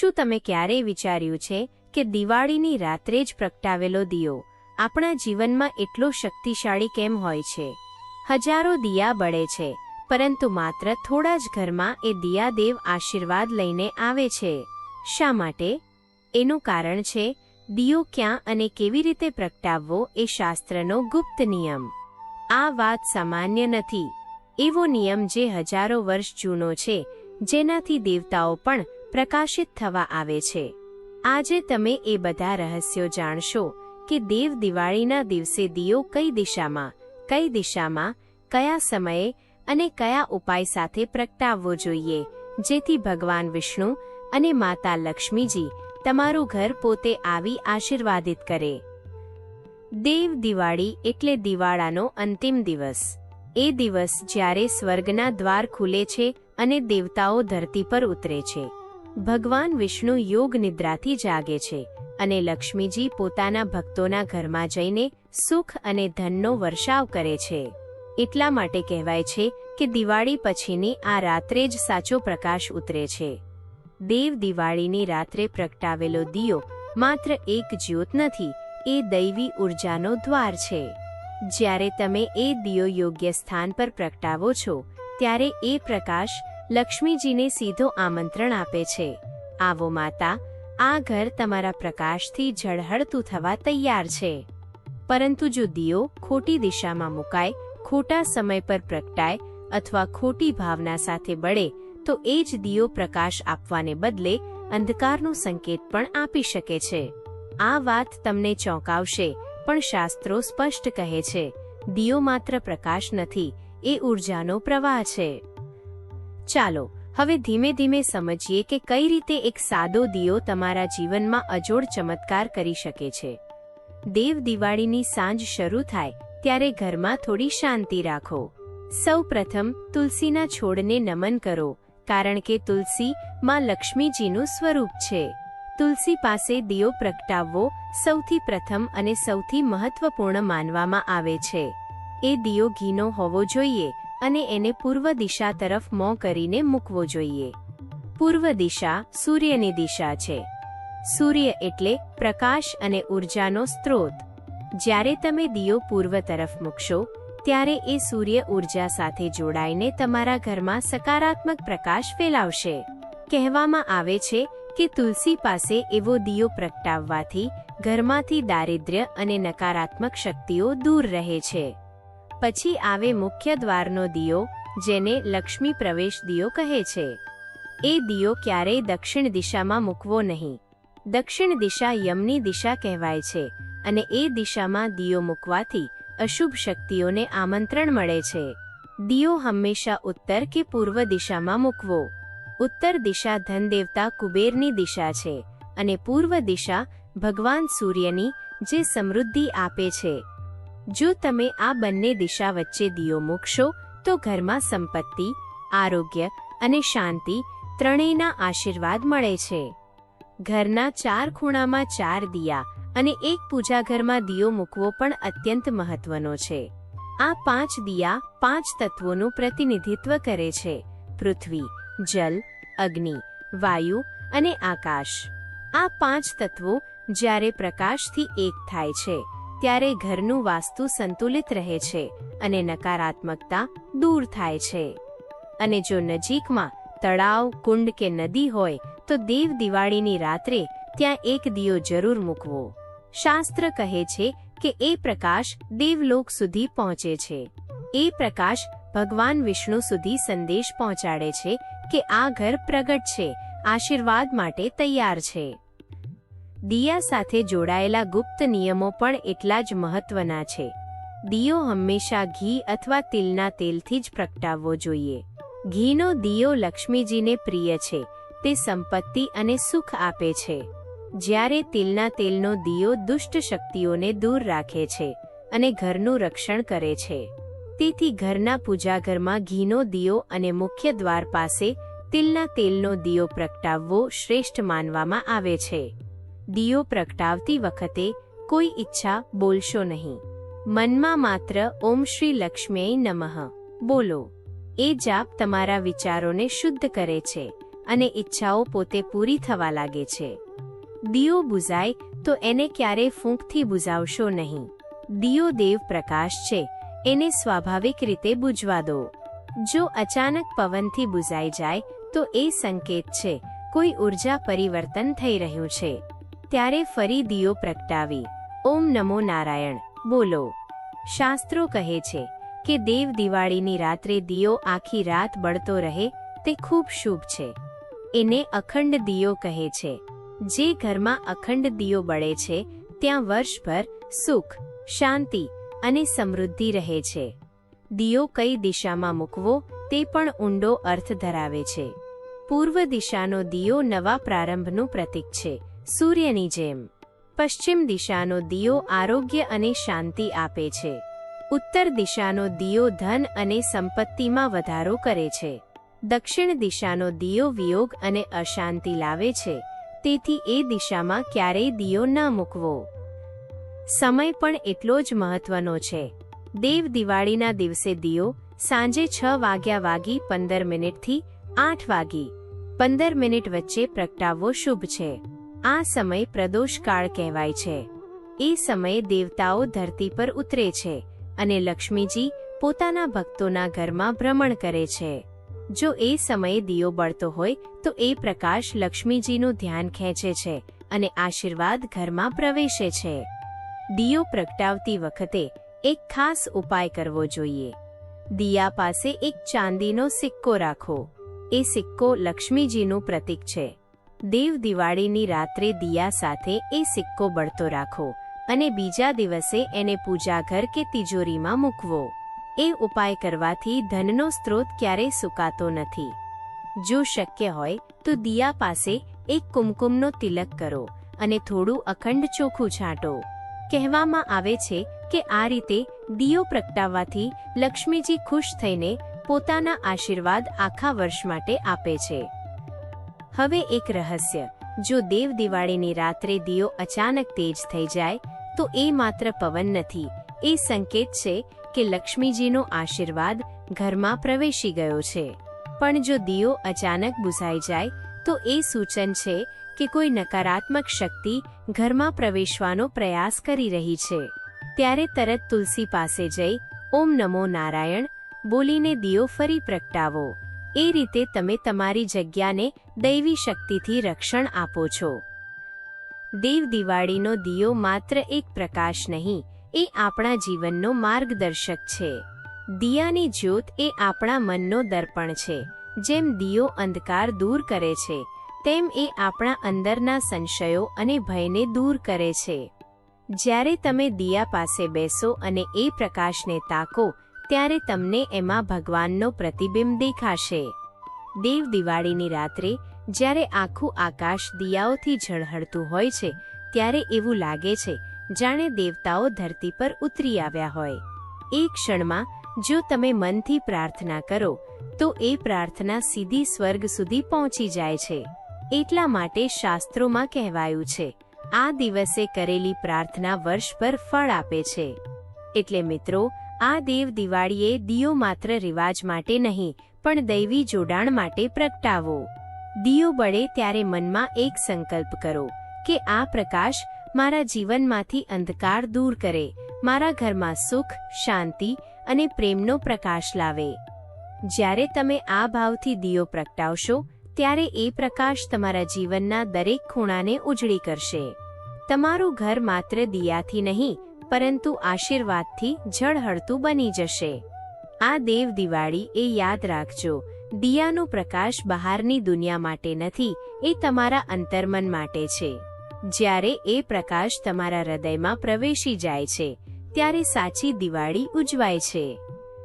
શું તમે ક્યારેય વિચાર્યું છે કે દિવાળીની રાત્રે જ પ્રગટાવેલો દિયો આપણા જીવનમાં એટલો શક્તિશાળી કેમ હોય છે? હજારો દિયા બળે છે, પરંતુ માત્ર થોડા જ ઘરમાં એ દિયાદેવ આશીર્વાદ લઈને આવે છે. શા માટે? એનું કારણ છે, દિયો ક્યાં અને કેવી રીતે પ્રગટાવવો એ શાસ્ત્રનો ગુપ્ત નિયમ. આ વાત સામાન્ય નથી. એવો નિયમ જે હજારો વર્ષ જૂનો છે, જેનાથી દેવતાઓ પણ પ્રકાશિત થવા આવે છે. આજે તમે એ બધા રહસ્યો જાણશો કે દેવ દિવાળીના દિવસે દીયો કઈ દિશામાં કઈ દિશામાં, કયા સમયે અને કયા ઉપાય સાથે પ્રગટાવવો જોઈએ, જેથી ભગવાન વિષ્ણુ અને માતા લક્ષ્મીજી તમારું ઘર પોતે આવી આશીર્વાદિત કરે. દેવ દિવાળી એટલે દિવાળાનો અંતિમ દિવસ. એ દિવસ જ્યારે સ્વર્ગના દ્વાર ખુલે છે અને દેવતાઓ ધરતી પર ઉતરે છે. ભગવાન વિષ્ણુ યોગ નિદ્રાથી જાગે છે અને લક્ષ્મીજી પોતાના ભક્તોના ઘરમાં જઈને સુખ અને ધનનો વર્ષાવ કરે છે. એટલા માટે કહેવાય છે કે દિવાળી પછીની આ રાત્રે જ સાચો પ્રકાશ ઉતરે છે. દેવ દિવાળીની રાત્રે પ્રગટાવેલો દિયો માત્ર એક જ્યોત નથી, એ દૈવી ઉર્જાનો દ્વાર છે. જ્યારે તમે એ દિયો યોગ્ય સ્થાન પર પ્રગટાવો છો, ત્યારે એ પ્રકાશ લક્ષ્મીજીને સીધો આમંત્રણ આપે છે. આવો માતા, આ ઘર તમારા પ્રકાશથી ઝળહળતું થવા તૈયાર છે. પરંતુ જો દિયો ખોટી દિશામાં મુકાય, ખોટા સમય પર પ્રગટાય અથવા ખોટી ભાવના સાથે બળે, તો એ જ દિયો પ્રકાશ આપવાને બદલે અંધકારનો સંકેત પણ આપી શકે છે. આ વાત તમને ચોંકાવશે, પણ શાસ્ત્રો સ્પષ્ટ કહે છે, દિયો માત્ર પ્રકાશ નથી, એ ઉર્જાનો પ્રવાહ છે. ચાલો, હવે ધીમે ધીમે સમજીએ કે કઈ રીતે એક સાદો દિયો તમારા જીવનમાં અજોડ ચમત્કાર કરી શકે છે. દેવ દિવાળીની સાંજ શરૂ થાય, ત્યારે ઘરમાં થોડી શાંતિ રાખો. સૌ પ્રથમ તુલસીના છોડને નમન કરો, કારણ કે તુલસી માં લક્ષ્મીજીનું સ્વરૂપ છે. તુલસી પાસે દિયો પ્રગટાવવો સૌથી પ્રથમ અને સૌથી મહત્વપૂર્ણ માનવામાં આવે છે. એ દિયો ઘીનો હોવો જોઈએ અને એને પૂર્વ દિશા તરફ મોં કરીને મૂકવો જોઈએ. પૂર્વ દિશા સૂર્યની દિશા છે. સૂર્ય એટલે પ્રકાશ અને ઉર્જાનો સ્ત્રોત. જ્યારે તમે દિયો પૂર્વ તરફ મૂકશો, ત્યારે એ સૂર્ય ઊર્જા સાથે જોડાઈને તમારા ઘરમાં સકારાત્મક પ્રકાશ ફેલાવશે. કહેવામાં આવે છે કે તુલસી પાસે એવો દિયો પ્રગટાવવાથી ઘરમાંથી દારિદ્ર્ય અને નકારાત્મક શક્તિઓ દૂર રહે છે. પછી આવે મુખ્ય દ્વારનો દિયો, જેને લક્ષ્મી પ્રવેશ દિયો કહે છે. એ દિયો ક્યારેય દક્ષિણ દિશામાં મૂકવો નહીં. દક્ષિણ દિશા યમની દિશા કહેવાય છે, અને એ દિશામાં દિયો મૂકવાથી અશુભ શક્તિઓને આમંત્રણ મળે છે. દિયો હંમેશા ઉત્તર કે પૂર્વ દિશામાં મૂકવો. ઉત્તર દિશા ધનદેવતા કુબેરની દિશા છે, અને પૂર્વ દિશા ભગવાન સૂર્યની જે સમૃદ્ધિ આપે છે. જો તમે આ બંને દિશા વચ્ચે દિયો મૂકશો, તો ઘરમાં સંપત્તિ, આરોગ્ય અને શાંતિ ત્રણેયના આશીર્વાદ મળે છે. ઘરના ચાર ખૂણામાં ચાર દિયા અને એક પૂજા ઘરમાં દિયો મૂકવો પણ અત્યંત મહત્વનો છે. આ પાંચ દિયા પાંચ તત્વોનું પ્રતિનિધિત્વ કરે છે. પૃથ્વી, જલ, અગ્નિ, વાયુ અને આકાશ. આ પાંચ તત્વો જ્યારે પ્રકાશથી એક થાય છે ત્યારે ઘરનું વાસ્તુ સંતુલિત રહે છે અને નકારાત્મકતા દૂર થાય છે. અને જો નજીકમાં તળાવ, કુંડ કે નદી હોય, તો દેવ દિવાળીની રાત્રે ત્યાં એક દિયો જરૂર મૂકવો. શાસ્ત્ર કહે છે કે એ પ્રકાશ દેવલોક સુધી પહોંચે છે. એ પ્રકાશ ભગવાન વિષ્ણુ સુધી સંદેશ પહોંચાડે છે કે આ ઘર પ્રગટ છે, આશીર્વાદ માટે તૈયાર છે. દિયા સાથે જોડાયેલા ગુપ્ત નિયમો પણ એટલા જ મહત્વના છે. દિયો હંમેશા ઘી અથવા તિલના તેલથી જ પ્રગટાવવો જોઈએ. ઘીનો દિયો લક્ષ્મીજીને પ્રિય છે, તે સંપત્તિ અને સુખ આપે છે. જ્યારે તિલના તેલનો દિયો દુષ્ટ શક્તિઓને દૂર રાખે છે અને ઘરનું રક્ષણ કરે છે. તેથી ઘરના પૂજાઘરમાં ઘીનો દિયો અને મુખ્ય દ્વાર પાસે તિલના તેલનો દિયો પ્રગટાવવો શ્રેષ્ઠ માનવામાં આવે છે. દિયો પ્રગટાવતી વખતે કોઈ ઈચ્છા બોલશો નહીં. મનમાં માત્ર ઓમ શ્રી લક્ષ્મીએ નમઃ. બોલો. એ જાપ તમારા વિચારોને શુદ્ધ કરે છે અને ઈચ્છાઓ પોતે પૂરી થવા લાગે છે. દીયો બુઝાય તો એને ક્યારેય ફૂંકથી બુઝાવશો નહીં. દીયો દેવ પ્રકાશ છે, એને સ્વાભાવિક રીતે બુઝવા દો. જો અચાનક પવનથી બુઝાઈ જાય તો એ સંકેત છે, કોઈ ઊર્જા પરિવર્તન થઈ રહ્યું છે. ત્યારે ફરી દીયો પ્રગટાવી. ઓમ નમો નારાયણ. બોલો. શાસ્ત્રો કહે છે કે દેવ દિવાળીની રાત્રે દીયો આખી રાત બળતો રહે, તે ખૂબ શુભ છે. એને અખંડ દીયો કહે છે. જે ઘરમાં અખંડ દીયો બળે છે, ત્યાં વર્ષભર સુખ, શાંતિ અને સમૃદ્ધિ રહે છે. દીયો કઈ દિશામાં મૂકવો, તે પણ ઊંડો અર્થ ધરાવે છે. પૂર્વ દિશાનો દીયો નવા પ્રારંભનું પ્રતીક છે. સૂર્યની જેમ. પશ્ચિમ દિશાનો દિયો આરોગ્ય અને શાંતિ આપે છે. ઉત્તર દિશાનો દિયો ધન અને સંપત્તિમાં વધારો કરે છે. દક્ષિણ દિશાનો દિયો વિયોગ અને અશાંતિ લાવે છે. તેથી એ દિશામાં ક્યારેય દિયો ન મૂકવો. સમય પણ એટલો જ મહત્વનો છે. દેવ દિવાળીના દિવસે દિયો સાંજે છ વાગ્યા વાગી પંદર મિનિટથી આઠ વાગી પંદર મિનિટ વચ્ચે પ્રગટાવવો શુભ છે. આ સમય પ્રદોષકાળ કહેવાય છે. એ સમયે દેવતાઓ ધરતી પર ઉતરે છે અને લક્ષ્મીજી પોતાના ભક્તોના ઘરમાં ભ્રમણ કરે છે. જો એ સમયે દીયો બળતો હોય, તો એ પ્રકાશ લક્ષ્મીજીનું ધ્યાન ખેંચે છે અને આશીર્વાદ ઘરમાં પ્રવેશે છે. દીયો પ્રગટાવતી વખતે એક ખાસ ઉપાય કરવો જોઈએ. દિયા પાસે એક ચાંદીનો સિક્કો રાખો. એ સિક્કો લક્ષ્મીજીનું પ્રતીક છે. દેવ દિવાળીની રાત્રે દિયા સાથે એ સિક્કો બળતો રાખો અને બીજા દિવસે એને પૂજાઘર કે તિજોરીમાં મૂકવો. એ ઉપાય કરવાથી ધનનો સ્ત્રોત ક્યારેય સુકાતો નથી. જો શક્ય હોય, તો દિયા પાસે એક કુમકુમનો તિલક કરો અને થોડું અખંડ ચોખ્ખું છાંટો. કહેવામાં આવે છે કે આ રીતે દિયો પ્રગટાવવાથી લક્ષ્મીજી ખુશ થઈને પોતાના આશીર્વાદ આખા વર્ષ માટે આપે છે. હવે એક રહસ્ય. જો દેવ દિવાળીની રાત્રે દીયો અચાનક તેજ થઈ જાય, તો એ માત્ર પવન નથી. એ સંકેત છે કે લક્ષ્મીજીનો આશીર્વાદ ઘરમાં પ્રવેશી ગયો છે. પણ જો દીયો અચાનક બુઝાઈ જાય, તો એ સૂચન છે કે કોઈ નકારાત્મક શક્તિ ઘરમાં પ્રવેશવાનો પ્રયાસ કરી રહી છે. ત્યારે તરત તુલસી પાસે જઈ, ઓમ નમો નારાયણ, બોલીને દીયો ફરી પ્રગટાવો. એ રીતે તમે તમારી જગ્યાને દૈવી શક્તિથી રક્ષણ આપો છો. દેવ દિવાળીનો દિયો માત્ર એક પ્રકાશ નહીં, એ આપણા જીવનનો માર્ગદર્શક છે. દિયાની જ્યોત એ આપણા મનનો દર્પણ છે, જેમ દિયો અંધકાર દૂર કરે છે, તેમ એ આપણા અંદરના સંશયો અને ભયને દૂર કરે છે. જ્યારે તમે દિયા પાસે બેસો અને એ પ્રકાશને તાકો ત્યારે તમને એમાં ભગવાનનો પ્રતિબિંબ દેખાશે. દેવ દિવાળીની રાત્રે, જ્યારે આખું આકાશ દિયાઓથી ઝળહળતું હોય છે, ત્યારે એવું લાગે છે, જાણે દેવતાઓ ધરતી પર ઉતરી આવ્યા હોય. એ ક્ષણમાં, જો તમે મનથી પ્રાર્થના કરો, તો એ પ્રાર્થના સીધી સ્વર્ગ સુધી પહોંચી જાય છે. એટલા માટે શાસ્ત્રોમાં કહેવાયું છે, આ દિવસે કરેલી પ્રાર્થના વર્ષ પર ફળ આપે છે. એટલે મિત્રો આ દેવ દિવાળીએ દિયો માત્ર રિવાજ માટે નહીં, પણ દૈવી જોડાણ માટે પ્રગટાવો. દિયો બળે ત્યારે મનમાં એક સંકલ્પ કરો, કે આ પ્રકાશ મારા જીવનમાંથી અંધકાર દૂર કરે, મારા ઘરમાં સુખ, શાંતિ અને પ્રેમનો પ્રકાશ લાવે. જ્યારે તમે આ ભાવથી દિયો પ્રગટાવશો, ત્યારે એ પ્રકાશ તમારા જીવનના દરેક ખૂણાને ઉજળી કરશે. તમારું ઘર માત્ર દિયાથી નહીં પરંતુ આશીર્વાદથી ઝળહળતું બની જશે. આ દેવ દિવાળી એ યાદ રાખજો. દિયાનો પ્રકાશ બહારની દુનિયા માટે નથી, એ તમારા અંતર્મન માટે છે. જ્યારે એ પ્રકાશ તમારા હૃદયમાં પ્રવેશી જાય છે, ત્યારે સાચી દિવાળી ઉજવાય છે.